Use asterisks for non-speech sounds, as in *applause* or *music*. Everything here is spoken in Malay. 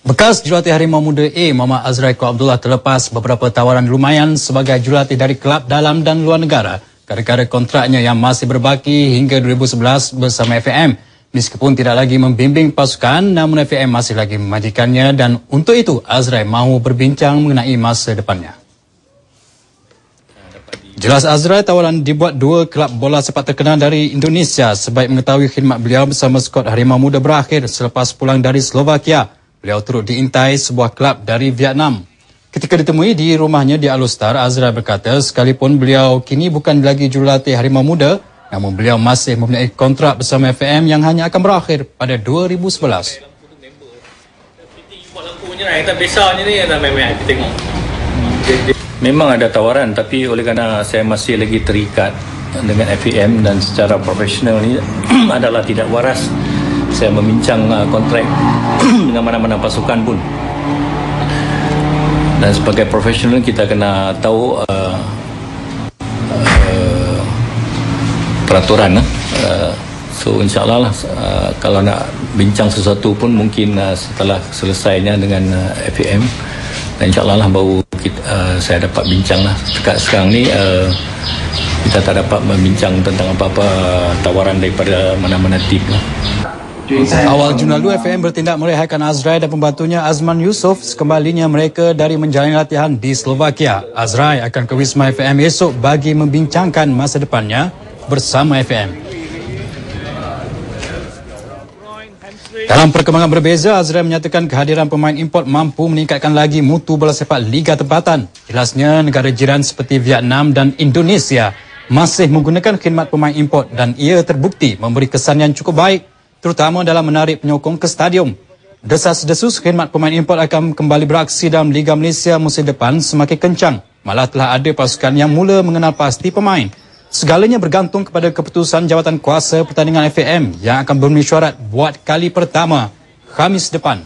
Bekas jurulatih Harimau Muda A, Muhammad Azrai Ko Abdullah terlepas beberapa tawaran lumayan sebagai jurulatih dari kelab dalam dan luar negara. Gara-gara kontraknya yang masih berbaki hingga 2011 bersama FAM. Meskipun tidak lagi membimbing pasukan, namun FAM masih lagi memajikannya dan untuk itu Azrai mahu berbincang mengenai masa depannya. Jelas Azrai tawaran dibuat dua kelab bola sepak terkenal dari Indonesia sebaik mengetahui khidmat beliau bersama skot Harimau Muda berakhir selepas pulang dari Slovakia. Beliau turut diintai sebuah kelab dari Vietnam. Ketika ditemui di rumahnya di Alustar, Azra berkata sekalipun beliau kini bukan lagi jurulatih Harimau Muda, namun beliau masih mempunyai kontrak bersama FM yang hanya akan berakhir pada 2011. Memang ada tawaran tapi oleh kerana saya masih lagi terikat dengan FAM dan secara profesional ni *clears throat* adalah tidak waras saya membincang uh, kontrak *clears throat* dengan mana-mana pasukan pun. Dan sebagai profesional kita kena tahu uh, uh, peraturan uh, so insyaAllah lah uh, kalau nak bincang sesuatu pun mungkin uh, setelah selesainya dengan uh, FAM dan insyaAllah lah baru kita, uh, saya dapat bincang lah. Dekat sekarang ni uh, kita tak dapat membincang tentang apa-apa tawaran daripada mana-mana tim lah. Awal Jun lalu, FM bertindak merehatkan Azrai dan pembantunya Azman Yusof sekembalinya mereka dari menjalani latihan di Slovakia. Azrai akan ke Wisma FM esok bagi membincangkan masa depannya bersama FM. Dalam perkembangan berbeza, Azrai menyatakan kehadiran pemain import mampu meningkatkan lagi mutu bola sepak Liga Tempatan. Jelasnya, negara jiran seperti Vietnam dan Indonesia masih menggunakan khidmat pemain import dan ia terbukti memberi kesan yang cukup baik terutama dalam menarik penyokong ke stadium. Desas-desus khidmat pemain import akan kembali beraksi dalam Liga Malaysia musim depan semakin kencang. Malah telah ada pasukan yang mula mengenal pasti pemain. Segalanya bergantung kepada keputusan jawatan kuasa pertandingan FAM yang akan bermesyuarat buat kali pertama Khamis depan.